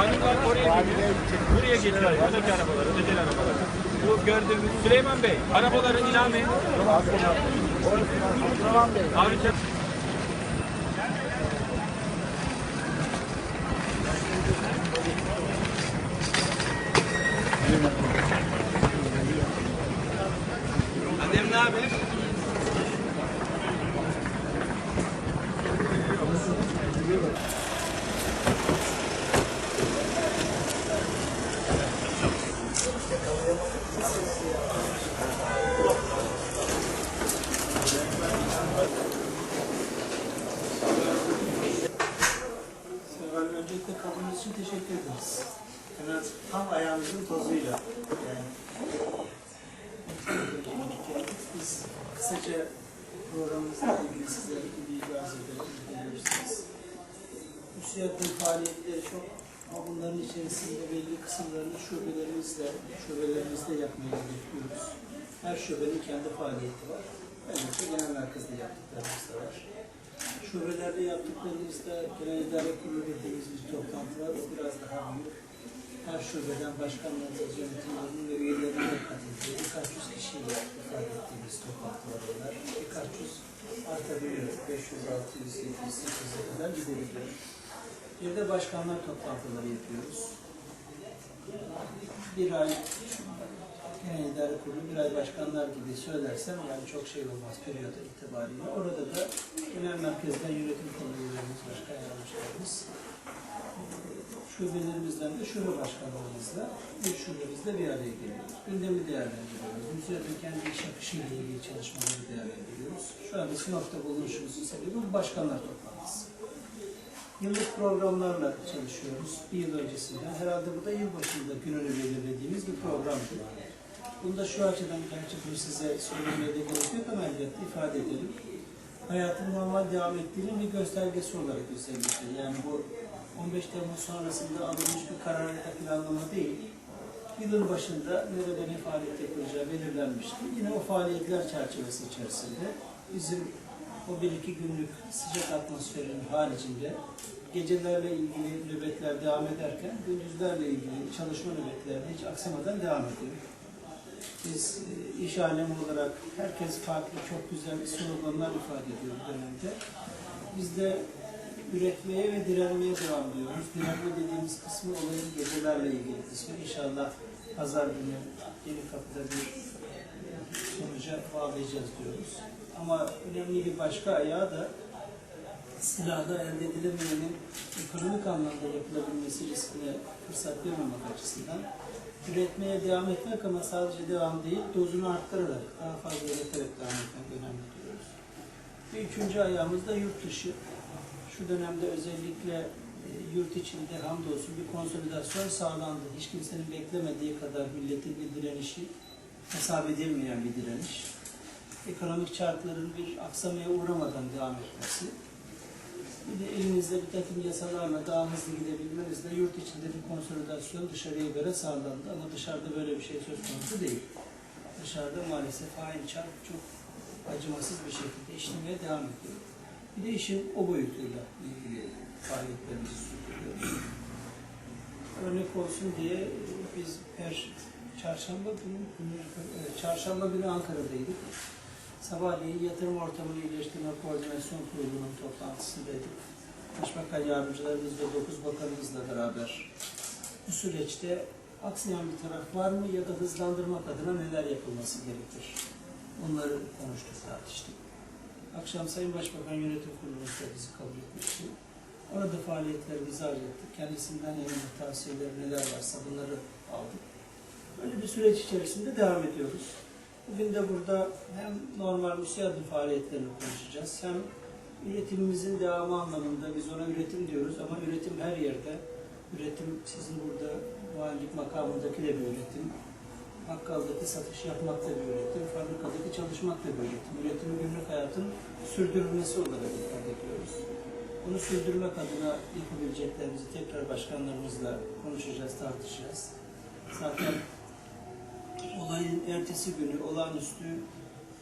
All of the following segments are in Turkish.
hanımlar oraya gidiyor. Buraya getiriyor. Buradaki arabaları, özel arabaları. Bu gördüğümüz Süleyman Bey, arabaların ilhamı. Abi sen- Adem ne haber? Efendim öncelikle kabulünüz için teşekkür ederiz. Hemen tam ayağınızın tozuyla. Yani. Biz kısaca programımızla ilgili sizlere bir bilgi arz edelim. bilirsiniz. Müsiyatın faaliyetleri çok ama bunların içerisinde belli kısımlarını şubelerimizle, şubelerimizde yapmayı hedefliyoruz. Her şubenin kendi faaliyeti var. Elbette genel merkezde yaptıklarımız da var. Şubelerde yaptıklarımızda genel idare kurulu dediğimiz bir toplantı var. O biraz daha büyük. Her şubeden başkanlarımız, yönetimlerinin ve üyelerinin katıldığı birkaç yüz kişiyle ifade ettiğimiz toplantılar onlar. Birkaç yüz artabiliyor. 500, 600, 700, 800'e kadar gidebiliyor. Bir de başkanlar toplantıları yapıyoruz. Bir ay genel idare kurulu, bir ay başkanlar gibi söylersem yani çok şey olmaz periyoda itibariyle. Orada da genel merkezden yönetim kurulu üyelerimiz, yardımcılarımız, şubelerimizden de şube başkanlarımızla bir şubemizde bir araya geliyoruz. Gündemi değerlendiriyoruz. Müzelerin kendi iş akışıyla ilgili çalışmaları değerlendiriyoruz. Şu anda Sinop'ta bulunuşumuzun sebebi bu başkanlar toplantısı. Yıllık programlarla çalışıyoruz. Bir yıl öncesinden. Herhalde bu da yılbaşında gününü belirlediğimiz bir programdı. Bunu da şu açıdan gerçekten size söylemeye de gerek yok ama elbette ifade edelim. Hayatın normal devam ettiğinin bir göstergesi olarak özellikle. Yani bu 15 Temmuz sonrasında alınmış bir karar planlama değil. Yılın başında nerede ne faaliyet yapılacağı belirlenmişti. Yine o faaliyetler çerçevesi içerisinde bizim o bir iki günlük sıcak atmosferin haricinde gecelerle ilgili nöbetler devam ederken gündüzlerle ilgili çalışma nöbetleri hiç aksamadan devam ediyor. Biz e, iş alemi olarak herkes farklı çok güzel sloganlar ifade ediyor bu dönemde. Biz de üretmeye ve direnmeye devam ediyoruz. Direnme dediğimiz kısmı olayın gecelerle ilgili kısmı. İnşallah pazar günü yeni kapıda bir sonuca bağlayacağız diyoruz. Ama önemli bir başka ayağı da silahla elde edilemeyenin ekonomik anlamda yapılabilmesi riskine fırsat vermemek açısından üretmeye devam etmek ama sadece devam değil, dozunu arttırarak daha fazla üreterek devam etmek önemli diyoruz. Bir üçüncü ayağımız da yurt dışı. Şu dönemde özellikle e, yurt içinde hamdolsun bir konsolidasyon sağlandı. Hiç kimsenin beklemediği kadar milletin bir direnişi, hesap edilmeyen bir direniş. Ekonomik çarkların bir aksamaya uğramadan devam etmesi. Bir de elinizde bir takım yasalarla daha hızlı gidebilmenizle yurt içinde bir konsolidasyon dışarıya göre sağlandı ama dışarıda böyle bir şey söz konusu değil. Dışarıda maalesef hain çark çok acımasız bir şekilde işlemeye devam ediyor. Bir de işin o boyutuyla ilgili faaliyetlerimizi sürdürüyoruz. Örnek olsun diye e, biz her çarşamba günü, e, çarşamba günü Ankara'daydık. Sabahleyin yatırım ortamını iyileştirme koordinasyon kurulunun toplantısındaydık. Başbakan yardımcılarımız ve dokuz bakanımızla beraber bu süreçte aksayan bir taraf var mı ya da hızlandırmak adına neler yapılması gerekir? Onları konuştuk, tartıştık. Akşam Sayın Başbakan Yönetim Kurulu'nda bizi kabul etmişti. Orada faaliyetlerimizi arz ettik. Kendisinden yeni tavsiyeler neler varsa bunları aldık. Böyle bir süreç içerisinde devam ediyoruz. Bugün de burada hem normal müsiadı faaliyetlerini konuşacağız, hem üretimimizin devamı anlamında biz ona üretim diyoruz ama üretim her yerde. Üretim sizin burada valilik makamındaki de bir üretim. Bakkaldaki satış yapmak da bir üretim, fabrikadaki çalışmak da bir üretim. Üretimin günlük hayatın sürdürülmesi olarak ifade ediyoruz. Bunu sürdürmek adına yapabileceklerimizi tekrar başkanlarımızla konuşacağız, tartışacağız. Zaten olayın ertesi günü olağanüstü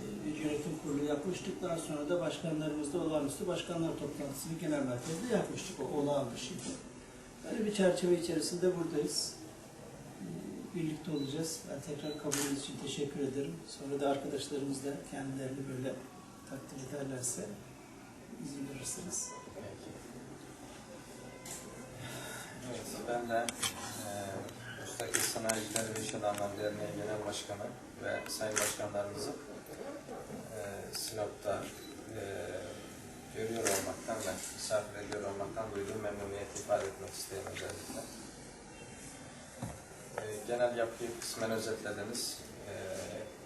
e, bir yönetim kurulu yapmıştık. Daha sonra da başkanlarımızla olağanüstü başkanlar toplantısını genel merkezde yapmıştık o olağan dışıydı. Böyle bir çerçeve içerisinde buradayız. Birlikte olacağız. Ben tekrar kabulünüz için teşekkür ederim. Sonra da arkadaşlarımız da kendilerini böyle takdir ederlerse izin verirsiniz. Evet, ben de e, Müstakil Sanayiciler ve İş Adamları Derneği Genel Başkanı ve Sayın Başkanlarımızı e, Sinop'ta e, görüyor olmaktan ve misafir ediyor olmaktan duyduğum memnuniyeti ifade etmek isterim özellikle. E, genel yapıyı kısmen özetlediniz. E,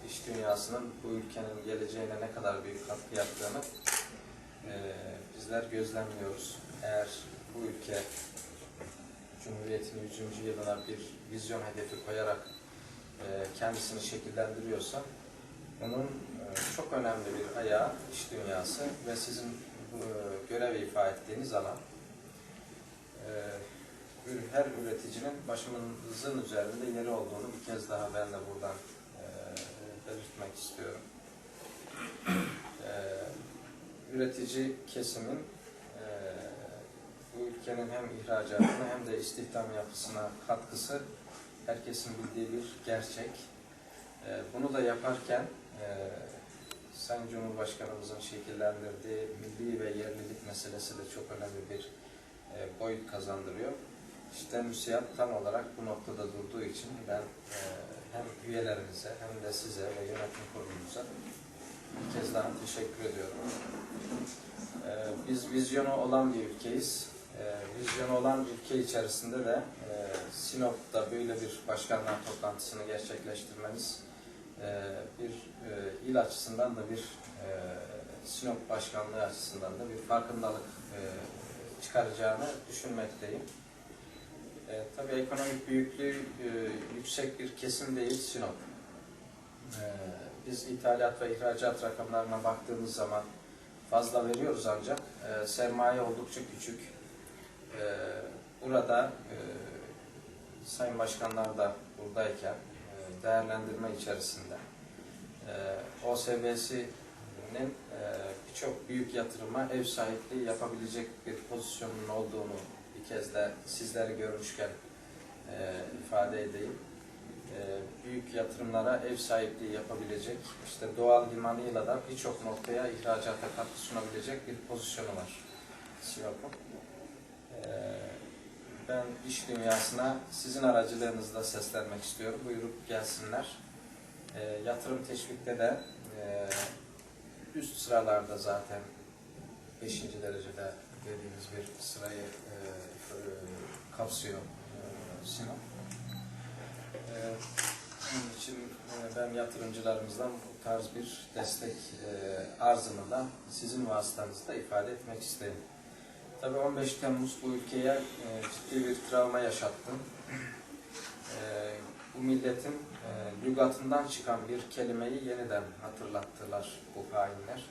iş dünyasının bu ülkenin geleceğine ne kadar büyük katkı yaptığını e, bizler gözlemliyoruz. Eğer bu ülke Cumhuriyet'in 100. yılına bir vizyon hedefi koyarak e, kendisini şekillendiriyorsa onun e, çok önemli bir ayağı iş dünyası ve sizin e, görev ifa ettiğiniz alan. E, her üreticinin başımızın üzerinde yeri olduğunu bir kez daha ben de buradan e, belirtmek istiyorum. E, üretici kesimin e, bu ülkenin hem ihracatına hem de istihdam yapısına katkısı herkesin bildiği bir gerçek. Ee, Bunu da yaparken e, Sayın Cumhurbaşkanımızın şekillendirdiği milli ve yerlilik meselesi de çok önemli bir e, boyut kazandırıyor. İşte müsiyat tam olarak bu noktada durduğu için ben e, hem üyelerimize hem de size ve yönetim kurulumuza bir kez daha teşekkür ediyorum. Ee, Biz vizyonu olan bir ülkeyiz. Ee, Vizyonu olan ülke içerisinde de e, Sinop'ta böyle bir başkanlar toplantısını gerçekleştirmeniz e, bir e, il açısından da bir e, Sinop başkanlığı açısından da bir farkındalık e, çıkaracağını düşünmekteyim. E, tabii ekonomik büyüklüğü e, yüksek bir kesim değil Sinop. E, biz ithalat ve ihracat rakamlarına baktığımız zaman fazla veriyoruz ancak e, sermaye oldukça küçük. E, burada e, Sayın Başkanlar da buradayken e, değerlendirme içerisinde e, OSB'sinin e, birçok büyük yatırıma ev sahipliği yapabilecek bir pozisyonun olduğunu bir kez de sizleri görmüşken e, ifade edeyim. E, büyük yatırımlara ev sahipliği yapabilecek, işte doğal limanıyla da birçok noktaya ihracata katkı sunabilecek bir pozisyonu var Sinop'un. E, ben iş dünyasına sizin aracılığınızla seslenmek istiyorum. Buyurup gelsinler. E, yatırım teşvikte de e, üst sıralarda zaten 5. derecede dediğimiz bir sırayı e, e, kapsıyor e, Sinop. E, onun için e, ben yatırımcılarımızdan bu tarz bir destek e, arzını da sizin vasıtanızda ifade etmek isterim. Tabii 15 Temmuz bu ülkeye e, ciddi bir travma yaşattı. E, bu milletin e, lügatından çıkan bir kelimeyi yeniden hatırlattılar bu hainler.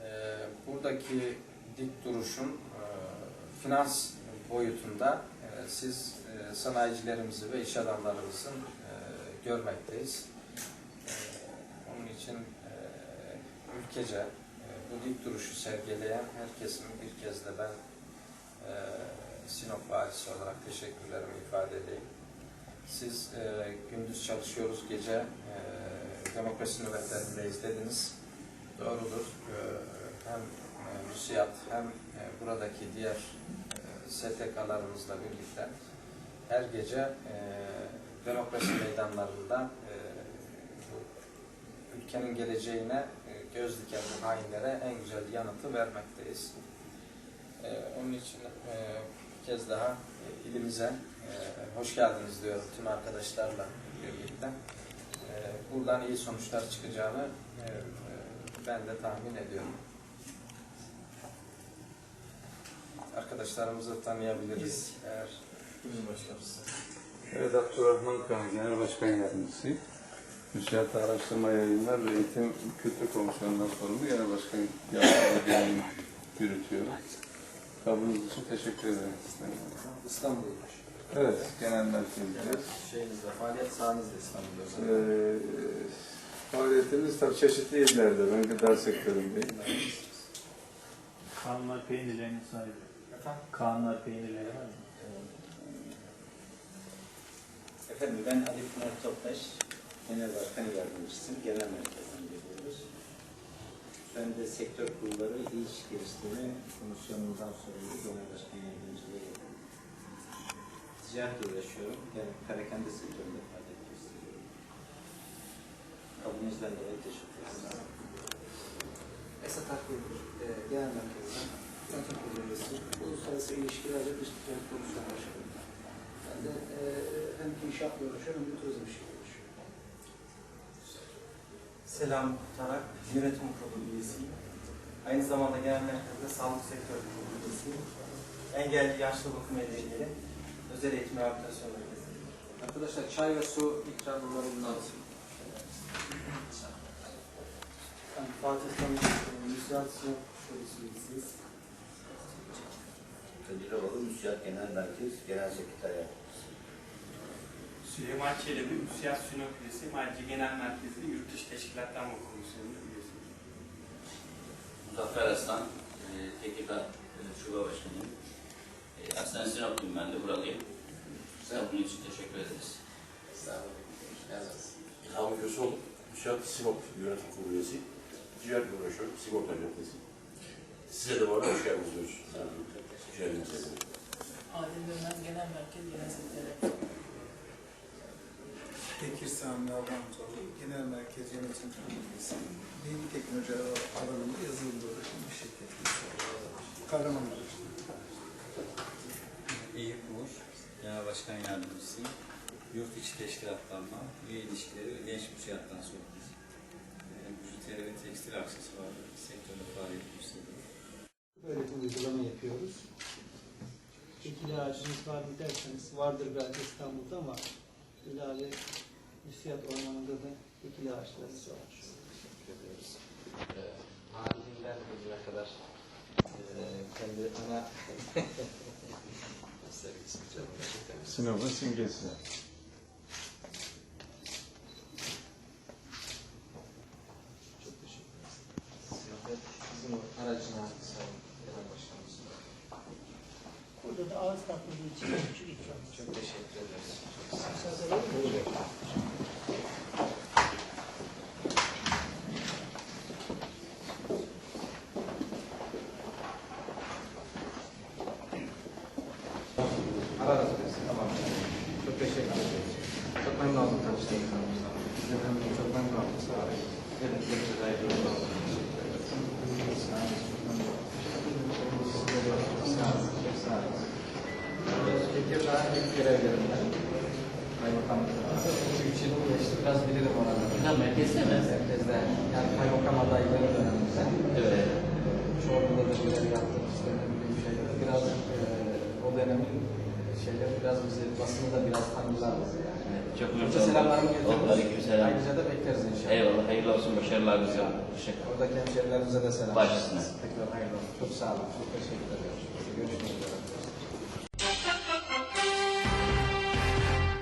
E, buradaki dik duruşun e, finans boyutunda e, siz e, sanayicilerimizi ve iş adamlarımızın görmekteyiz. Onun için ülkece bu dik duruşu sergileyen herkesin bir kez de ben Sinop valisi olarak teşekkürlerimi ifade edeyim. Siz e, gündüz çalışıyoruz, gece e, demokrasi nöbetlerindeyiz dediniz. Doğrudur. E, hem müsiyat hem e, buradaki diğer e, STK'larımızla birlikte her gece e, demokrasi meydanlarında ülkenin geleceğine göz diken bu hainlere en güzel yanıtı vermekteyiz. Onun için bir kez daha ilimize hoş geldiniz diyorum tüm arkadaşlarla birlikte. Buradan iyi sonuçlar çıkacağını ben de tahmin ediyorum. Arkadaşlarımızı tanıyabiliriz. Eğer Evet, Abdurrahman Kan, Genel Başkan Yardımcısı. Müsiyat Araştırma Yayınlar ve Eğitim Kültür Komisyonu'ndan sorumlu Genel Başkan Yardımcılığını yürütüyorum. Kabulünüz için teşekkür ederim. İstanbul'muş. Evet, genel merkezde. Şeyinizde, faaliyet sahanızda İstanbul'da Ee, faaliyetimiz tabii çeşitli illerde. Ben gıda sektöründeyim. Hanımlar peynirlerinin sahibi. Kaanlar peynirleri var mı? Efendim ben Ali Pınar Toptaş, Genel Başkan Yardımcısıyım. Genel Merkez'den geliyoruz. Ben de sektör kurulları iş geliştirme komisyonundan sorumlu Genel Başkan Yardımcılığı yapıyorum. Ticaretle uğraşıyorum. Yani perakende sektöründe faaliyet gösteriyorum. Kabulünüzden dolayı teşekkür ederim. Esat Akgül'dür. E, genel merkezden kurulu üyesi. Uluslararası ilişkiler ve dış ticaret komisyonu başkanı. Ben de e, hem inşaatla uğraşıyorum hem de turizm işiyle uğraşıyorum. Selam Tarak, yönetim kurulu üyesiyim. Aynı zamanda genel merkezde sağlık sektörü kurulu üyesiyim. Engelli yaşlı bakım ilgili özel eğitim rehabilitasyon merkezi. Arkadaşlar çay ve su ikramları lazım. Ben Fatih Tanrı, Müsait Sınıf Şubesi üyesiyiz. Kadiroğlu Müsiyat Genel Merkez Genel Sekreter Yardımcısı. Süleyman Çelebi, Müsiyat Sinop üyesi, ayrıca genel merkezli yurt dışı teşkilatlanma komisyonunun üyesiyim. Muzaffer Aslan, e, Tekirdağ e, Şube Başkanıyım. E, Aslen Sinopluyum ben de buralıyım. Size bunun için teşekkür ederiz. Sami Köseoğlu, Müşahit Sinop Yönetim Kurulu üyesi. Ticaretle uğraşıyorum, sigorta yöneticisi. Size de bu arada hoş geldiniz. Ticaretinize de. Adil Dönmez Genel Merkez Genel Sekreteri. Bekir Sami Albantoğlu, Genel Merkez Yönetim Kurulu. Bilgi teknoloji alanında yazılımda uğraşan bir şirket. Kahramanmaraş'ta. Eyüp Uğur, Genel Başkan Yardımcısıyım. Yurt içi teşkilatlanma, üye ilişkileri ve genç müsiyattan sorumluyum. Müjiteri ve tekstil aksesuarı sektöründe faaliyet gösteriyorum. Böyle bir uygulama yapıyoruz. Ekili ağacınız var mı derseniz vardır belki İstanbul'da ama ilave Müsiyat Ormanı'nda da ekili ağaçlarımız var. Teşekkür ediyoruz. Halinden bugüne kadar e, kendi ana sevgisi ederim. Sinop'un simgesi. Çok teşekkür ederiz. Bizim aracına Genel Başkanımız. Burada da ağız tatlılığı için küçük. Çok teşekkür ederiz. Çok. Çok teşekkür ederiz. Çok memnun oldum memnun, çok memnun oldum. Sağ olun. Evet, görüşürüz. Hayırlı uğurlu olsun. Teşekkür ederim. Sağ olun. Sağ olun. Çok sağ olun. Tekirdağ ilk görevlerimden. Kaymakamlık. Üç yıl geçti. Biraz bilirim oraları. Genel merkezde mi? Merkezde. Yani kaymakam adayları dönemimizde. Evet. Çorlu'da da görev yaptık. İşte ne bileyim şeyler. Biraz e, o dönemin şeyleri biraz bizi basını da biraz tanıdılar. Yani. Çok memnun selamlarımı götürürüz. Aleykümselam. Ayrıca da bekleriz inşallah. Eyvallah, hayırlı olsun, başarılar bize. Teşekkür Oradaki hemşerilerimize de selam. Baş üstüne. Tekrar hayırlı olsun. Çok sağ olun. Çok teşekkür ediyorum. Görüşmek üzere.